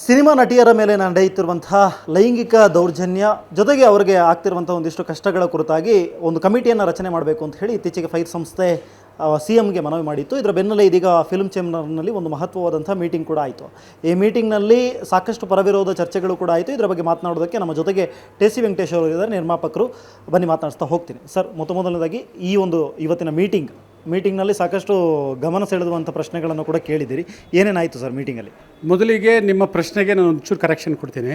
Cinema ನಟಿಯರ ಮೇಲೆ ನಡೆಯುತ್ತಿರುವಂತಹ ಲೈಂಗಿಕ ದೌರ್ಜನ್ಯ ಜೊತೆಗೆ ಅವರಿಗೆ ಆಗ್ತಿರುವಂಥ ಒಂದಿಷ್ಟು ಕಷ್ಟಗಳ ಕುರಿತಾಗಿ ಒಂದು ಕಮಿಟಿಯನ್ನು ರಚನೆ ಮಾಡಬೇಕು ಅಂತ ಹೇಳಿ ಇತ್ತೀಚೆಗೆ ಫೈರ್ ಸಂಸ್ಥೆ ಸಿ ಎಮ್ಗೆ ಮನವಿ ಮಾಡಿತ್ತು. ಇದರ ಬೆನ್ನಲ್ಲೇ ಇದೀಗ ಫಿಲ್ಮ್ ಚೇಂಬರ್ನಲ್ಲಿ ಒಂದು ಮಹತ್ವವಾದಂಥ ಮೀಟಿಂಗ್ ಕೂಡ ಆಯಿತು. ಈ ಮೀಟಿಂಗ್ನಲ್ಲಿ ಸಾಕಷ್ಟು ಪರವಿರೋಧ ಚರ್ಚೆಗಳು ಕೂಡ ಆಯಿತು. ಇದರ ಬಗ್ಗೆ ಮಾತನಾಡೋದಕ್ಕೆ ನಮ್ಮ ಜೊತೆಗೆ ಟಿ ಸಿ ವೆಂಕಟೇಶ್ ಅವರು ಇದ್ದಾರೆ. ನಿರ್ಮಾಪಕರು ಬನ್ನಿ ಮಾತನಾಡಿಸ್ತಾ ಹೋಗ್ತೀನಿ. ಸರ್, ಮೊತ್ತ ಮೊದಲನೇದಾಗಿ ಈ ಒಂದು ಇವತ್ತಿನ ಮೀಟಿಂಗ್ ಮೀಟಿಂಗ್ನಲ್ಲಿ ಸಾಕಷ್ಟು ಗಮನ ಸೆಳೆದುವಂಥ ಪ್ರಶ್ನೆಗಳನ್ನು ಕೂಡ ಕೇಳಿದ್ದೀರಿ. ಏನೇನಾಯಿತು ಸರ್ ಮೀಟಿಂಗಲ್ಲಿ? ಮೊದಲಿಗೆ ನಿಮ್ಮ ಪ್ರಶ್ನೆಗೆ ನಾನು ಒಂಚೂರು ಕರೆಕ್ಷನ್ ಕೊಡ್ತೀನಿ.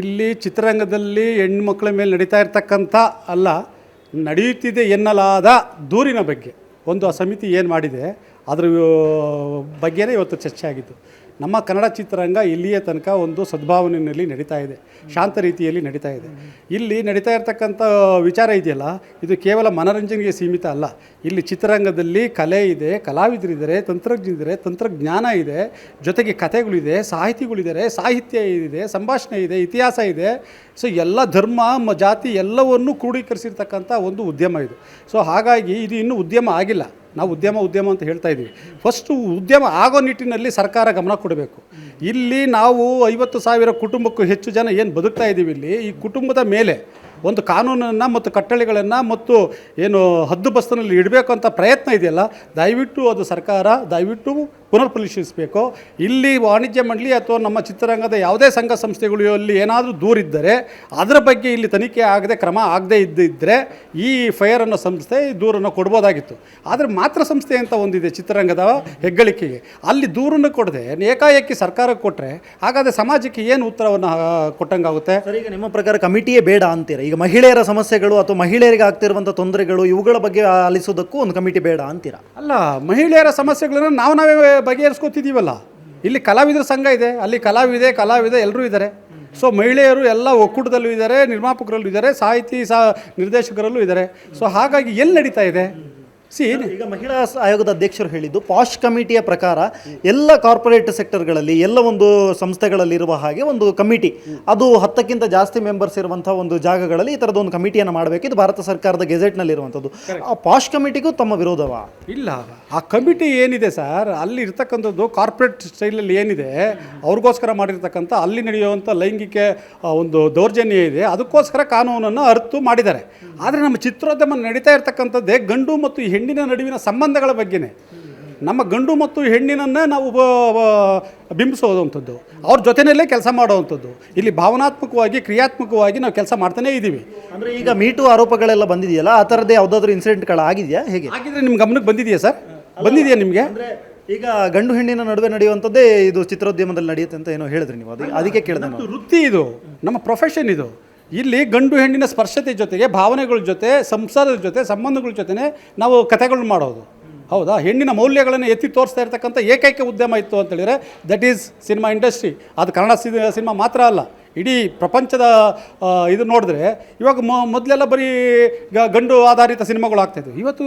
ಇಲ್ಲಿ ಚಿತ್ರರಂಗದಲ್ಲಿ ಹೆಣ್ಮಕ್ಳ ಮೇಲೆ ನಡೀತಾ ಇರ್ತಕ್ಕಂಥ ಅಲ್ಲ ನಡೆಯುತ್ತಿದೆ ಎನ್ನಲಾದ ದೂರಿನ ಬಗ್ಗೆ. ಒಂದು ಆ ಸಮಿತಿ ಏನು ಮಾಡಿದೆ, ಅದರ ಬಗ್ಗೆನೇ ಇವತ್ತು ಚರ್ಚೆ ಆಗಿತ್ತು. ನಮ್ಮ ಕನ್ನಡ ಚಿತ್ರರಂಗ ಇಲ್ಲಿಯೇ ತನಕ ಒಂದು ಸದ್ಭಾವನೆಯಲ್ಲಿ ನಡೀತಾ ಇದೆ, ಶಾಂತ ರೀತಿಯಲ್ಲಿ ನಡೀತಾ ಇದೆ. ಇಲ್ಲಿ ನಡೀತಾ ಇರತಕ್ಕಂಥ ವಿಚಾರ ಇದೆಯಲ್ಲ, ಇದು ಕೇವಲ ಮನರಂಜನೆಗೆ ಸೀಮಿತ ಅಲ್ಲ. ಇಲ್ಲಿ ಚಿತ್ರರಂಗದಲ್ಲಿ ಕಲೆ ಇದೆ, ಕಲಾವಿದರಿದ್ದಾರೆ, ತಂತ್ರಜ್ಞರಿದ್ದಾರೆ, ತಂತ್ರಜ್ಞಾನ ಇದೆ, ಜೊತೆಗೆ ಕಥೆಗಳಿದೆ ಸಾಹಿತಿಗಳಿದ್ದಾರೆ ಸಾಹಿತ್ಯ ಇದೆ, ಸಂಭಾಷಣೆ ಇದೆ, ಇತಿಹಾಸ ಇದೆ. ಸೊ, ಎಲ್ಲ ಧರ್ಮ ಜಾತಿ ಎಲ್ಲವನ್ನು ಕ್ರೋಢೀಕರಿಸಿರ್ತಕ್ಕಂಥ ಒಂದು ಉದ್ಯಮ ಇದು. ಸೊ, ಹಾಗಾಗಿ ಇದು ಇನ್ನೂ ಉದ್ಯಮ ಆಗಿಲ್ಲ. ನಾವು ಉದ್ಯಮ ಉದ್ಯಮ ಅಂತ ಹೇಳ್ತಾ ಇದ್ದೀವಿ. ಫಸ್ಟು ಉದ್ಯಮ ಆಗೋ ನಿಟ್ಟಿನಲ್ಲಿ ಸರ್ಕಾರ ಗಮನ ಕೊಡಬೇಕು. ಇಲ್ಲಿ ನಾವು ಐವತ್ತು ಸಾವಿರ ಕುಟುಂಬಕ್ಕೂ ಹೆಚ್ಚು ಜನ ಏನು ಬದುಕ್ತಾ ಇದ್ದೀವಿ ಇಲ್ಲಿ? ಈ ಕುಟುಂಬದ ಮೇಲೆ ಒಂದು ಕಾನೂನನ್ನು ಮತ್ತು ಕಟ್ಟಳೆಗಳನ್ನು ಮತ್ತು ಏನು ಹದ್ದು ಬಸ್ತಿನಲ್ಲಿ ಇಡಬೇಕು ಅಂತ ಪ್ರಯತ್ನ ಇದೆಯಲ್ಲ, ದಯವಿಟ್ಟು ಅದು ಸರ್ಕಾರ, ದಯವಿಟ್ಟು ಪುನರ್ ಪರಿಶೀಲಿಸಬೇಕು ಇಲ್ಲಿ ವಾಣಿಜ್ಯ ಮಂಡಳಿ ಅಥವಾ ನಮ್ಮ ಚಿತ್ರರಂಗದ ಯಾವುದೇ ಸಂಘ ಸಂಸ್ಥೆಗಳು ಅಲ್ಲಿ ಏನಾದರೂ ದೂರಿದ್ದರೆ, ಅದರ ಬಗ್ಗೆ ಇಲ್ಲಿ ತನಿಖೆ ಆಗದೆ, ಕ್ರಮ ಆಗದೇ ಇದ್ದಿದ್ದರೆ ಈ ಫೈರ್ ಅನ್ನೋ ಸಂಸ್ಥೆ ಈ ದೂರನ್ನು ಕೊಡ್ಬೋದಾಗಿತ್ತು. ಆದರೆ ಮಾತ್ರ ಸಂಸ್ಥೆ ಅಂತ ಒಂದಿದೆ ಚಿತ್ರರಂಗದ ಹೆಗ್ಗಳಿಕೆಗೆ. ಅಲ್ಲಿ ದೂರನ್ನು ಕೊಡದೆ, ಏಕಾಏಕಿ ಸರ್ಕಾರಕ್ಕೆ ಕೊಟ್ಟರೆ ಹಾಗಾದರೆ ಸಮಾಜಕ್ಕೆ ಏನು ಉತ್ತರವನ್ನು ಕೊಟ್ಟಂಗಾಗುತ್ತೆ? ಸರ್, ಈಗ ನಿಮ್ಮ ಪ್ರಕಾರ ಕಮಿಟಿಯೇ ಬೇಡ ಅಂತೀರಾ? ಈಗ ಮಹಿಳೆಯರ ಸಮಸ್ಯೆಗಳು ಅಥವಾ ಮಹಿಳೆಯರಿಗೆ ಆಗ್ತಿರುವಂಥ ತೊಂದರೆಗಳು ಇವುಗಳ ಬಗ್ಗೆ ಆಲಿಸೋದಕ್ಕೂ ಒಂದು ಕಮಿಟಿ ಬೇಡ ಅಂತೀರಾ? ಅಲ್ಲ, ಮಹಿಳೆಯರ ಸಮಸ್ಯೆಗಳನ್ನು ನಾವು ನಾವೇ ಬಗೆಹರಿಸ್ಕೊತಿದ್ದೀವಲ್ಲ ಇಲ್ಲಿ ಕಲಾವಿದರ ಸಂಘ ಇದೆ, ಅಲ್ಲಿ ಕಲಾವಿದೆ, ಕಲಾವಿದ ಎಲ್ಲರೂ ಇದ್ದಾರೆ ಸೊ ಮಹಿಳೆಯರು ಎಲ್ಲ ಒಕ್ಕೂಟದಲ್ಲೂ ಇದ್ದಾರೆ ನಿರ್ಮಾಪಕರಲ್ಲೂ ಇದ್ದಾರೆ ಸಾಹಿತಿ ಸಹ ನಿರ್ದೇಶಕರಲ್ಲೂ ಇದ್ದಾರೆ ಸೊ ಹಾಗಾಗಿ ಎಲ್ಲಿ ನಡೀತಾ ಇದೆ? ಸಿ ಈಗ ಮಹಿಳಾ ಆಯೋಗದ ಅಧ್ಯಕ್ಷರು ಹೇಳಿದ್ದು ಪಾಶ್ ಕಮಿಟಿಯ ಪ್ರಕಾರ ಎಲ್ಲ ಕಾರ್ಪೊರೇಟ್ ಸೆಕ್ಟರ್ಗಳಲ್ಲಿ ಎಲ್ಲ ಒಂದು ಸಂಸ್ಥೆಗಳಲ್ಲಿರುವ ಹಾಗೆ ಒಂದು ಕಮಿಟಿ. ಅದು ಹತ್ತಕ್ಕಿಂತ ಜಾಸ್ತಿ ಮೆಂಬರ್ಸ್ ಇರುವಂತಹ ಒಂದು ಜಾಗಗಳಲ್ಲಿ ಈ ಥರದ ಒಂದು ಕಮಿಟಿಯನ್ನು ಮಾಡಬೇಕು. ಇದು ಭಾರತ ಸರ್ಕಾರದ ಗೆಜೆಟ್ನಲ್ಲಿರುವಂಥದ್ದು. ಆ ಪಾಶ್ ಕಮಿಟಿಗೂ ತಮ್ಮ ವಿರೋಧವಾ? ಇಲ್ಲ. ಆ ಕಮಿಟಿ ಏನಿದೆ ಸರ್ ಅಲ್ಲಿ ಇರ್ತಕ್ಕಂಥದ್ದು ಕಾರ್ಪೊರೇಟ್ ಸ್ಟೈಲಲ್ಲಿ ಏನಿದೆ ಅವ್ರಿಗೋಸ್ಕರ ಮಾಡಿರ್ತಕ್ಕಂಥ ಅಲ್ಲಿ ನಡೆಯುವಂಥ ಲೈಂಗಿಕ ಒಂದು ದೌರ್ಜನ್ಯ ಇದೆ ಅದಕ್ಕೋಸ್ಕರ ಕಾನೂನನ್ನು ಅರ್ತು ಮಾಡಿದ್ದಾರೆ. ಆದರೆ ನಮ್ಮ ಚಿತ್ರೋದ್ಯಮ ನಡೀತಾ ಇರ್ತಕ್ಕಂಥದ್ದೇ ಗಂಡು ಮತ್ತು ಹೆಣ್ಣಿನ ನಡುವಿನ ಸಂಬಂಧಗಳ ಬಗ್ಗೆನೇ. ನಮ್ಮ ಗಂಡು ಮತ್ತು ಹೆಣ್ಣಿನನ್ನೇ ನಾವು ಬಿಂಬಿಸೋವಂಥದ್ದು ಅವ್ರ ಜೊತೆಯಲ್ಲೇ ಕೆಲಸ ಮಾಡುವಂಥದ್ದು. ಇಲ್ಲಿ ಭಾವನಾತ್ಮಕವಾಗಿ ಕ್ರಿಯಾತ್ಮಕವಾಗಿ ನಾವು ಕೆಲಸ ಮಾಡ್ತಾನೇ ಇದ್ದೀವಿ. ಅಂದರೆ ಈಗ ಮೀಟು ಆರೋಪಗಳೆಲ್ಲ ಬಂದಿದೆಯಲ್ಲ ಆ ಥರದ್ದೇ ಯಾವುದಾದ್ರೂ ಇನ್ಸಿಡೆಂಟ್ಗಳಾಗಿದೆಯಾ ಹೇಗೆ? ಹಾಗಿದ್ರೆ ನಿಮ್ಮ ಗಮನಕ್ಕೆ ಬಂದಿದೆಯಾ ಸರ್? ಬಂದಿದೆಯಾ ನಿಮಗೆ? ಈಗ ಗಂಡು ಹೆಣ್ಣಿನ ನಡುವೆ ನಡೆಯುವಂಥದ್ದೇ ಇದು ಚಿತ್ರೋದ್ಯಮದಲ್ಲಿ ನಡೆಯುತ್ತೆ ಅಂತ ಏನೋ ಹೇಳಿದ್ರಿ ನೀವು. ಅದು ಅದಕ್ಕೆ ಕೇಳಿದೆ ನಾನು. ವೃತ್ತಿ ಇದು. ನಮ್ಮ ಪ್ರೊಫೆಷನ್ ಇದು. ಇಲ್ಲಿ ಗಂಡು ಹೆಣ್ಣಿನ ಸ್ಪರ್ಶತೆ ಜೊತೆಗೆ ಭಾವನೆಗಳ ಜೊತೆ ಸಂಸಾರದ ಜೊತೆ ಸಂಬಂಧಗಳ ಜೊತೆನೆ ನಾವು ಕಥೆಗಳನ್ನ ಮಾಡೋದು. ಹೌದಾ? ಹೆಣ್ಣಿನ ಮೌಲ್ಯಗಳನ್ನು ಎತ್ತಿ ತೋರಿಸ್ತಾ ಇರ್ತಕ್ಕಂಥ ಏಕೈಕ ಉದ್ಯಮ ಇತ್ತು ಅಂತ ಹೇಳಿದ್ರೆ ದಟ್ ಈಸ್ ಸಿನಿಮಾ ಇಂಡಸ್ಟ್ರಿ ಅದು ಕನ್ನಡ ಸಿನಿಮಾ ಮಾತ್ರ ಅಲ್ಲ. ಇಡೀ ಪ್ರಪಂಚದ ಆ, ಇದು ನೋಡಿದ್ರೆ ಇವಾಗ ಮೊ ಮೊದಲೆಲ್ಲ ಬರೀ ಗ- ಗಂಡು ಆಧಾರಿತ ಸಿನಿಮಾಗಳು ಆಗ್ತಾಯಿದ್ವು ಇವತ್ತು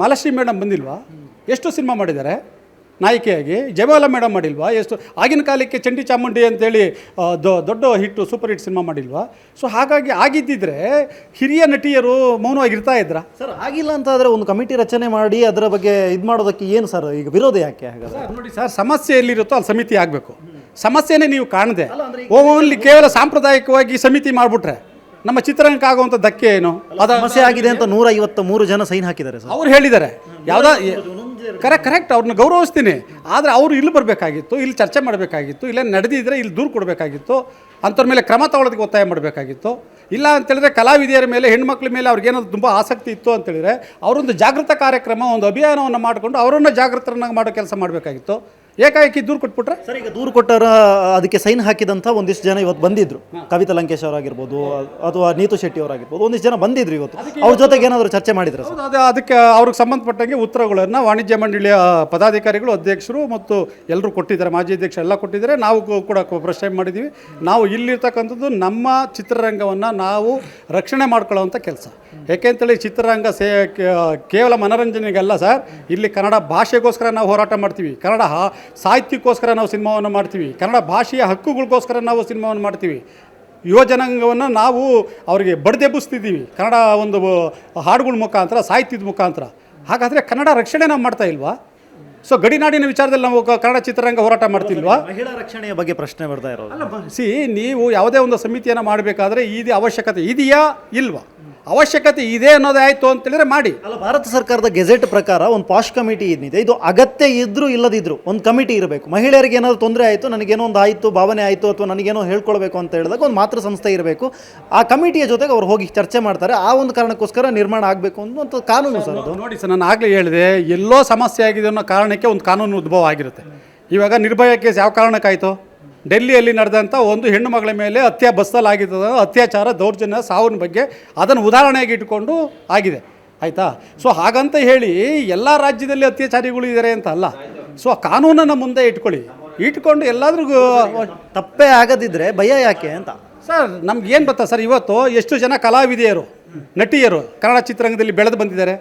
ಮಾಲಾಶ್ರೀ ಮೇಡಮ್ ಬಂದಿಲ್ವಾ? ಎಷ್ಟು ಸಿನಿಮಾ ಮಾಡಿದ್ದಾರೆ. ನಾಯಕಿಯಾಗಿ. ಜಯಮಾಲ ಮೇಡಮ್ ಮಾಡಿಲ್ವಾ? ಎಷ್ಟು ಆಗಿನ ಕಾಲಕ್ಕೆ ಚಂಡಿ ಚಾಮುಂಡಿ ಅಂತೇಳಿ ದೊಡ್ಡ ಹಿಟ್ಟು ಸೂಪರ್ ಹಿಟ್ ಸಿನಿಮಾ ಮಾಡಿಲ್ವಾ? ಸೊ ಹಾಗಾಗಿ ಆಗಿದ್ದಿದ್ರೆ ಹಿರಿಯ ನಟಿಯರು ಮೌನವಾಗಿರ್ತಾ ಇದ್ರ? ಸರ್ ಆಗಿಲ್ಲ ಅಂತ ಆದರೆ ಒಂದು ಕಮಿಟಿ ರಚನೆ ಮಾಡಿ ಅದರ ಬಗ್ಗೆ ಇದು ಮಾಡೋದಕ್ಕೆ ಏನು ಸರ್? ಈಗ ವಿರೋಧ ಯಾಕೆ ಹಾಗಾದ್ರೆ? ನೋಡಿ ಸರ್ ಸಮಸ್ಯೆ ಎಲ್ಲಿರುತ್ತೋ ಅಲ್ಲಿ ಸಮಿತಿ ಆಗಬೇಕು. ಸಮಸ್ಯೆನೇ ನೀವು ಕಾಣದೆ. ಓನ್ಲಿ ಕೇವಲ ಸಾಂಪ್ರದಾಯಿಕವಾಗಿ ಸಮಿತಿ ಮಾಡಿಬಿಟ್ರೆ. ನಮ್ಮ ಚಿತ್ರರಂಗಕ್ಕೆ ಆಗುವಂಥ ಧಕ್ಕೆ ಏನು? ಅದ ಸಮಸ್ಯೆ ಆಗಿದೆ ಅಂತ ನೂರ ಐವತ್ತ ಮೂರು ಜನ ಸೈನ್ ಹಾಕಿದ್ದಾರೆ ಸರ್. ಅವ್ರು ಹೇಳಿದ್ದಾರೆ. ಯಾವುದೋ ಕರೆಕ್ಟ್ ಕರೆಕ್ಟ್ ಅವ್ರನ್ನ ಗೌರವಿಸ್ತೀನಿ. ಆದರೆ ಅವರು ಇಲ್ಲಿ ಬರಬೇಕಾಗಿತ್ತು ಇಲ್ಲಿ ಚರ್ಚೆ ಮಾಡಬೇಕಾಗಿತ್ತು ಇಲ್ಲ ನಡೆದಿದ್ರೆ ಇಲ್ಲಿ ದೂರು ಕೊಡಬೇಕಾಗಿತ್ತು ಅಂಥವ್ರ ಮೇಲೆ ಕ್ರಮ ತಗೊಳ್ಳೋದಕ್ಕೆ ಒತ್ತಾಯ ಮಾಡಬೇಕಾಗಿತ್ತು. ಇಲ್ಲ ಅಂತೇಳಿದ್ರೆ ಕಲಾವಿದೆಯರ ಮೇಲೆ ಹೆಣ್ಮಕ್ಳ ಮೇಲೆ ಅವ್ರಿಗೇನಾದ್ರು ತುಂಬ ಆಸಕ್ತಿ ಇತ್ತು ಅಂತೇಳಿದ್ರೆ ಅವರೊಂದು ಜಾಗೃತ ಕಾರ್ಯಕ್ರಮ ಒಂದು ಅಭಿಯಾನವನ್ನು ಮಾಡಿಕೊಂಡು ಅವರನ್ನು ಜಾಗೃತರನ್ನಾಗಿ ಮಾಡೋ ಕೆಲಸ ಮಾಡಬೇಕಾಗಿತ್ತು. ಏಕಾಏಕಿ ದೂರು ಕೊಟ್ಬಿಟ್ರೆ? ಸರ್ ಈಗ ದೂರು ಕೊಟ್ಟರ ಅದಕ್ಕೆ ಸೈನ್ ಹಾಕಿದಂಥ ಒಂದಿಷ್ಟು ಜನ ಇವತ್ತು ಬಂದಿದ್ರು. ಕವಿತಾ ಲಂಕೇಶ್ ಅವರಾಗಿರ್ಬೋದು ಅಥವಾ ನೀತು ಶೆಟ್ಟಿ ಅವರಾಗಿರ್ಬೋದು ಒಂದಿಷ್ಟು ಜನ ಬಂದಿದ್ರು ಇವತ್ತು. ಅವ್ರ ಜೊತೆಗೆ ಏನಾದರೂ ಚರ್ಚೆ ಮಾಡಿದ್ರೆ ಸರ್? ಅದು ಅದಕ್ಕೆ ಅವ್ರಿಗೆ ಸಂಬಂಧಪಟ್ಟಂಗೆ ಉತ್ತರಗಳನ್ನು ವಾಣಿಜ್ಯ ಮಂಡಳಿಯ ಪದಾಧಿಕಾರಿಗಳು ಅಧ್ಯಕ್ಷರು ಮತ್ತು ಎಲ್ಲರೂ ಕೊಟ್ಟಿದ್ದಾರೆ. ಮಾಜಿ ಅಧ್ಯಕ್ಷ ಎಲ್ಲ ಕೊಟ್ಟಿದ್ದಾರೆ. ನಾವು ಕೂಡ ಪ್ರಶ್ನೆ ಮಾಡಿದ್ದೀವಿ. ನಾವು ಇಲ್ಲಿರ್ತಕ್ಕಂಥದ್ದು ನಮ್ಮ ಚಿತ್ರರಂಗವನ್ನು ನಾವು ರಕ್ಷಣೆ ಮಾಡ್ಕೊಳ್ಳೋವಂಥ ಕೆಲಸ. ಯಾಕೆಂತೇಳಿ ಚಿತ್ರರಂಗ ಸೇ ಕೇವಲ ಮನೋರಂಜನೆಗಲ್ಲ ಸರ್ ಇಲ್ಲಿ ಕನ್ನಡ ಭಾಷೆಗೋಸ್ಕರ ನಾವು ಹೋರಾಟ ಮಾಡ್ತೀವಿ. ಕನ್ನಡ ಹಾ- ಸಾಹಿತ್ಯಕ್ಕೋಸ್ಕರ ನಾವು ಸಿನಿಮಾವನ್ನು ಮಾಡ್ತೀವಿ. ಕನ್ನಡ ಭಾಷೆಯ ಹಕ್ಕುಗಳಿಗೋಸ್ಕರ ನಾವು ಸಿನಿಮಾವನ್ನು ಮಾಡ್ತೀವಿ. ಯುವ ಜನಾಂಗವನ್ನು ನಾವು ಅವರಿಗೆ ಬಡ್ದೆಬ್ಬಿಸ್ತಿದ್ದೀವಿ. ಕನ್ನಡ ಒಂದು ಹಾಡುಗಳ ಮುಖಾಂತರ ಸಾಹಿತ್ಯದ ಮುಖಾಂತರ. ಹಾಗಾದರೆ ಕನ್ನಡ ರಕ್ಷಣೆ ನಾವು ಮಾಡ್ತಾ ಇಲ್ವಾ? ಸೊ ಗಡಿನಾಡಿನ ವಿಚಾರದಲ್ಲಿ ನಾವು ಕನ್ನಡ ಚಿತ್ರರಂಗ ಹೋರಾಟ ಮಾಡ್ತಿಲ್ವಾ? ಮಹಿಳಾ ರಕ್ಷಣೆಯ ಬಗ್ಗೆ ಪ್ರಶ್ನೆ ಬರ್ತಾ ಇರೋದು. ಸಿ ನೀವು ಯಾವುದೇ ಒಂದು ಸಮಿತಿಯನ್ನು ಮಾಡಬೇಕಾದ್ರೆ ಇದು ಅವಶ್ಯಕತೆ ಇದೆಯಾ ಇಲ್ವಾ? ಅವಶ್ಯಕತೆ ಇದೆ ಅನ್ನೋದೇ ಆಯಿತು ಅಂತೇಳಿದ್ರೆ ಮಾಡಿ. ಅಲ್ಲ ಭಾರತ ಸರ್ಕಾರದ ಗೆಜೆಟ್ ಪ್ರಕಾರ ಒಂದು ಪಾಶ್ ಕಮಿಟಿ ಏನಿದೆ ಇದು ಅಗತ್ಯ ಇದ್ದರೂ ಇಲ್ಲದಿದ್ರು ಒಂದು ಕಮಿಟಿ ಇರಬೇಕು. ಮಹಿಳೆಯರಿಗೆ ಏನಾದರೂ ತೊಂದರೆ ಆಯಿತು ನನಗೇನೋ ಒಂದು ಆಯಿತು ಭಾವನೆ ಆಯಿತು ಅಥವಾ ನನಗೇನೋ ಹೇಳ್ಕೊಳ್ಬೇಕು ಅಂತ ಹೇಳಿದಾಗ ಒಂದು ಮಾತೃ ಸಂಸ್ಥೆ ಇರಬೇಕು. ಆ ಕಮಿಟಿಯ ಜೊತೆಗೆ ಅವ್ರು ಹೋಗಿ ಚರ್ಚೆ ಮಾಡ್ತಾರೆ ಆ ಒಂದು ಕಾರಣಕ್ಕೋಸ್ಕರ ನಿರ್ಮಾಣ ಆಗಬೇಕು ಅನ್ನುವಂಥ ಕಾನೂನು ಸರ್ ಅದು. ನೋಡಿ ಸರ್ ನಾನು ಆಗಲೇ ಹೇಳಿದೆ ಎಲ್ಲೋ ಸಮಸ್ಯೆ ಆಗಿದೆ ಅನ್ನೋ ಕಾರಣಕ್ಕೆ ಒಂದು ಕಾನೂನು ಉದ್ಭವ ಆಗಿರುತ್ತೆ. ಇವಾಗ ನಿರ್ಭಯ ಕೇಸ್ ಯಾವ ಕಾರಣಕ್ಕಾಯಿತು? ಡೆಲ್ಲಿಯಲ್ಲಿ ನಡೆದಂಥ ಒಂದು ಹೆಣ್ಣು ಮಗಳ ಮೇಲೆ ಹತ್ಯೆ ಬಸ್ಸಲಾಗಿದ್ದ ಅತ್ಯಾಚಾರ ದೌರ್ಜನ್ಯ ಸಾವಿನ ಬಗ್ಗೆ ಅದನ್ನು ಉದಾಹರಣೆಯಾಗಿ ಇಟ್ಕೊಂಡು ಆಗಿದೆ. ಆಯಿತಾ? ಸೊ ಹಾಗಂತ ಹೇಳಿ ಎಲ್ಲ ರಾಜ್ಯದಲ್ಲಿ ಅತ್ಯಾಚಾರಿಗಳು ಇದ್ದಾರೆ ಅಂತ ಅಲ್ಲ. ಸೊ ಕಾನೂನನ್ನು ಮುಂದೆ ಇಟ್ಕೊಳ್ಳಿ. ಇಟ್ಕೊಂಡು ಎಲ್ಲಾದ್ರೂ ತಪ್ಪೇ ಆಗದಿದ್ದರೆ ಭಯ ಯಾಕೆ ಅಂತ? ಸರ್ ನಮ್ಗೆ ಏನು ಗೊತ್ತಾ ಸರ್ ಇವತ್ತು ಎಷ್ಟು ಜನ ಕಲಾವಿದೆಯರು ನಟಿಯರು ಕನ್ನಡ ಚಿತ್ರರಂಗದಲ್ಲಿ ಬೆಳೆದು ಬಂದಿದ್ದಾರೆ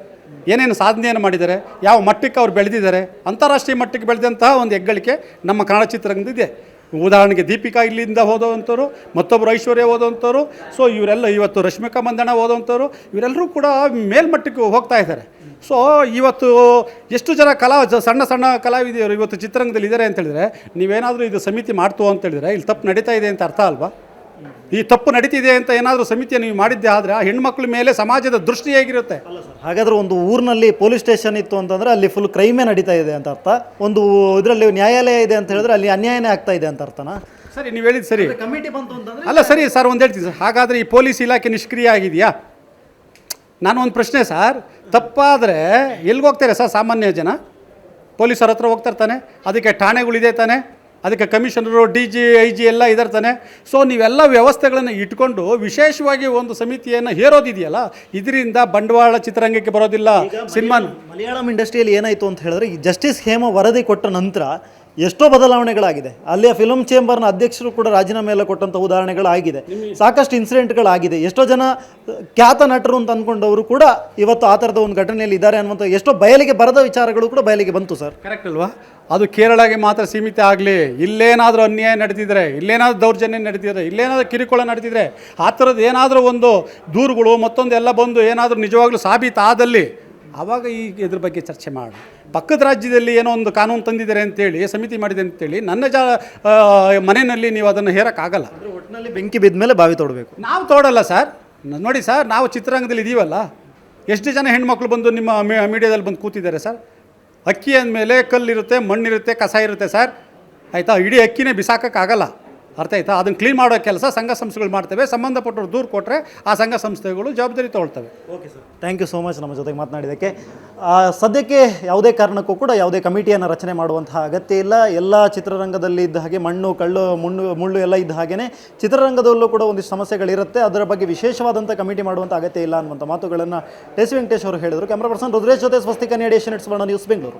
ಏನೇನು ಸಾಧನೆಯನ್ನು ಮಾಡಿದ್ದಾರೆ ಯಾವ ಮಟ್ಟಕ್ಕೆ ಅವ್ರು ಬೆಳೆದಿದ್ದಾರೆ ಅಂತಾರಾಷ್ಟ್ರೀಯ ಮಟ್ಟಕ್ಕೆ ಬೆಳೆದಂತಹ ಒಂದು ಹೆಗ್ಗಳಿಕೆ ನಮ್ಮ ಕನ್ನಡ ಚಿತ್ರರಂಗದಿದೆ ಉದಾಹರಣೆಗೆ ದೀಪಿಕಾ ಇಲ್ಲಿಂದ ಹೋದಂಥವ್ರು ಮತ್ತೊಬ್ಬರು ಐಶ್ವರ್ಯ ಓದೋವಂಥವ್ರು ಸೊ ಇವರೆಲ್ಲ ಇವತ್ತು ರಶ್ಮಿಕಾ ಮಂದಣ್ಣ ಓದೋವಂಥವ್ರು ಇವರೆಲ್ಲರೂ ಕೂಡ ಮೇಲ್ಮಟ್ಟಕ್ಕೆ ಹೋಗ್ತಾ ಇದ್ದಾರೆ. ಸೊ ಇವತ್ತು ಎಷ್ಟು ಜನ ಕಲಾ ಸಣ್ಣ ಸಣ್ಣ ಕಲಾವಿದೆಯರು ಇವತ್ತು ಚಿತ್ರರಂಗದಲ್ಲಿ ಇದ್ದಾರೆ ಅಂತ ಹೇಳಿದ್ರೆ, ನೀವೇನಾದರೂ ಇದು ಸಮಿತಿ ಮಾಡ್ತು ಅಂತ ಹೇಳಿದ್ರೆ, ಇಲ್ಲಿ ತಪ್ಪು ನಡೀತಾ ಇದೆ ಅಂತ ಅರ್ಥ ಅಲ್ವಾ? ಈ ತಪ್ಪು ನಡೀತಿದೆ ಅಂತ ಏನಾದರೂ ಸಮಿತಿಯನ್ನು ನೀವು ಮಾಡಿದ್ದೆ ಆದರೆ ಆ ಹೆಣ್ಮಕ್ಳ ಮೇಲೆ ಸಮಾಜದ ದೃಷ್ಟಿ ಹೇಗಿರುತ್ತೆ? ಹಾಗಾದ್ರೆ ಒಂದು ಊರಿನಲ್ಲಿ ಪೊಲೀಸ್ ಸ್ಟೇಷನ್ ಇತ್ತು ಅಂತಂದ್ರೆ ಅಲ್ಲಿ ಫುಲ್ ಕ್ರೈಮೇ ನಡೀತಾ ಇದೆ ಅಂತ ಅರ್ಥ. ಒಂದು ಇದರಲ್ಲಿ ನ್ಯಾಯಾಲಯ ಇದೆ ಅಂತ ಹೇಳಿದ್ರೆ ಅಲ್ಲಿ ಅನ್ಯಾಯನೇ ಆಗ್ತಾ ಇದೆ ಅಂತ ಅರ್ಥನಾ? ಸರಿ ನೀವು ಹೇಳಿದ್ದು ಸರಿ. ಕಮಿಟಿ ಬಂತು ಅಂತಂದ್ರೆ ಅಲ್ಲ ಸರಿ ಸರ್ ಒಂದು ಹೇಳ್ತೀನಿ ಸರ್. ಹಾಗಾದರೆ ಈ ಪೊಲೀಸ್ ಇಲಾಖೆ ನಿಷ್ಕ್ರಿಯ ಆಗಿದೆಯಾ? ನಾನು ಒಂದು ಪ್ರಶ್ನೆ ಸರ್. ತಪ್ಪಾದರೆ ಎಲ್ಲಿಗೆ ಹೋಗ್ತಾರೆ ಸರ್ ಸಾಮಾನ್ಯ ಜನ? ಪೊಲೀಸರ ಹತ್ರ ಹೋಗ್ತಾ ಇರ್ತಾನೆ ಅದಕ್ಕೆ ಠಾಣೆಗಳಿದೆ ತಾನೆ? ಅದಕ್ಕೆ commissioner D G I G ಎಲ್ಲ ಇದ್ದಾರೆ ತಾನೆ ಸೊ ನೀವೆಲ್ಲ ವ್ಯವಸ್ಥೆಗಳನ್ನು ಇಟ್ಕೊಂಡು ವಿಶೇಷವಾಗಿ ಒಂದು ಸಮಿತಿಯನ್ನು ಹೇರೋದಿದೆಯಲ್ಲ ಇದರಿಂದ ಬಂಡವಾಳ ಚಿತ್ರರಂಗಕ್ಕೆ ಬರೋದಿಲ್ಲ ಸಿನಿಮಾ. ಮಲಯಾಳಂ ಇಂಡಸ್ಟ್ರಿಯಲ್ಲಿ ಏನಾಯಿತು ಅಂತ ಹೇಳಿದ್ರೆ ಈ ಜಸ್ಟಿಸ್ ಹೇಮ ವರದಿ ಕೊಟ್ಟ ನಂತರ ಎಷ್ಟೋ ಬದಲಾವಣೆಗಳಾಗಿದೆ. ಅಲ್ಲಿಯ ಫಿಲಮ್ ಚೇಂಬರ್ನ ಅಧ್ಯಕ್ಷರು ಕೂಡ ರಾಜೀನಾಮೆ ಎಲ್ಲ ಕೊಟ್ಟಂಥ ಉದಾಹರಣೆಗಳಾಗಿದೆ. ಸಾಕಷ್ಟು ಇನ್ಸಿಡೆಂಟ್ಗಳಾಗಿದೆ. ಎಷ್ಟೋ ಜನ ಖ್ಯಾತ ನಟರು ಅಂತ ಅಂದ್ಕೊಂಡವರು ಕೂಡ ಇವತ್ತು ಆ ಥರದ ಒಂದು ಘಟನೆಯಲ್ಲಿ ಇದ್ದಾರೆ ಅನ್ನುವಂಥ ಎಷ್ಟೋ ಬಯಲಿಗೆ ಬರದ ವಿಚಾರಗಳು ಕೂಡ ಬಯಲಿಗೆ ಬಂತು ಸರ್. ಕರೆಕ್ಟ್ ಅಲ್ವಾ? ಅದು ಕೇರಳಗೆ ಮಾತ್ರ ಸೀಮಿತ ಆಗಲಿ ಇಲ್ಲೇನಾದರೂ ಅನ್ಯಾಯ ನಡೆದಿದ್ರೆ ಇಲ್ಲೇನಾದರೂ ದೌರ್ಜನ್ಯ ನಡೆದಿದ್ರೆ ಇಲ್ಲೇನಾದರೂ ಕಿರುಕುಳ ನಡೆದಿದ್ರೆ ಆ ಥರದ್ದು ಏನಾದರೂ ಒಂದು ದೂರುಗಳು ಮತ್ತೊಂದು ಎಲ್ಲ ಬಂದು ಏನಾದರೂ ನಿಜವಾಗ್ಲೂ ಸಾಬೀತಾದಲ್ಲಿ ಆವಾಗ ಈ ಇದ್ರ ಬಗ್ಗೆ ಚರ್ಚೆ ಮಾಡಿ ಪಕ್ಕದ ರಾಜ್ಯದಲ್ಲಿ ಏನೋ ಒಂದು ಕಾನೂನು ತಂದಿದ್ದಾರೆ ಅಂತೇಳಿ ಸಮಿತಿ ಮಾಡಿದೆ ಅಂತೇಳಿ ನನ್ನ ಜಾ ಮನೆಯಲ್ಲಿ ನೀವು ಅದನ್ನು ಹೇರೋಕ್ಕಾಗಲ್ಲ. ಒಟ್ಟಿನಲ್ಲಿ ಬೆಂಕಿ ಬಿದ್ದ ಮೇಲೆ ಬಾವಿ ತೋಡಬೇಕು. ನಾವು ತೋಡಲ್ಲ ಸರ್. ನೋಡಿ ಸರ್ ನಾವು ಚಿತ್ರರಂಗದಲ್ಲಿ ಇದೀವಲ್ಲ. ಎಷ್ಟು ಜನ ಹೆಣ್ಮಕ್ಳು ಬಂದು ನಿಮ್ಮ ಮೀಡಿಯಾದಲ್ಲಿ ಬಂದು ಕೂತಿದ್ದಾರೆ ಸರ್? ಅಕ್ಕಿ ಅಂದಮೇಲೆ ಕಲ್ಲಿರುತ್ತೆ ಮಣ್ಣಿರುತ್ತೆ ಕಸ ಇರುತ್ತೆ ಸರ್. ಆಯಿತಾ? ಇಡೀ ಅಕ್ಕಿನೇ ಬಿಸಾಕೋಕ್ಕಾಗಲ್ಲ. ಅರ್ಥ ಆಯ್ತಾ? ಅದನ್ನು ಕ್ಲೀನ್ ಮಾಡೋ ಕೆಲಸ ಸಂಘ ಸಂಸ್ಥೆಗಳು ಮಾಡ್ತವೆ. ಸಂಬಂಧಪಟ್ಟವ್ರು ದೂರು ಕೊಟ್ಟರೆ ಆ ಸಂಘ ಸಂಸ್ಥೆಗಳು ಜವಾಬ್ದಾರಿ ತೊಗೊಳ್ತವೆ. Okay sir thank you so much ನಮ್ಮ ಜೊತೆಗೆ ಮಾತನಾಡಿದ್ದಕ್ಕೆ. ಸದ್ಯಕ್ಕೆ ಯಾವುದೇ ಕಾರಣಕ್ಕೂ ಕೂಡ ಯಾವುದೇ ಕಮಿಟಿಯನ್ನು ರಚನೆ ಮಾಡುವಂತಹ ಅಗತ್ಯ ಇಲ್ಲ. ಎಲ್ಲ ಚಿತ್ರರಂಗದಲ್ಲಿ ಇದ್ದ ಹಾಗೆ ಮಣ್ಣು ಕಳ್ಳು ಮುಳ್ಳು ಮುಳ್ಳು ಎಲ್ಲ ಇದ್ದ ಹಾಗೆಯೇ ಚಿತ್ರರಂಗದಲ್ಲೂ ಕೂಡ ಒಂದಿಷ್ಟು ಸಮಸ್ಯೆಗಳಿರುತ್ತೆ ಅದರ ಬಗ್ಗೆ ವಿಶೇಷವಾದಂಥ ಕಮಿಟಿ ಮಾಡುವಂಥ ಅಗತ್ಯ ಇಲ್ಲ ಅನ್ನುವಂಥ ಮಾತುಗಳನ್ನು ಟೆಸ್ ವೆಂಕಟೇಶ್ ಅವರು ಹೇಳಿದರು. ಕ್ಯಾಮ್ರಾ ಪರ್ಸನ್ ರುದ್ರೇಶ್ ಜೊತೆ ಸ್ವಸ್ತಿಕ ವರ್ಣ news Bengaluru.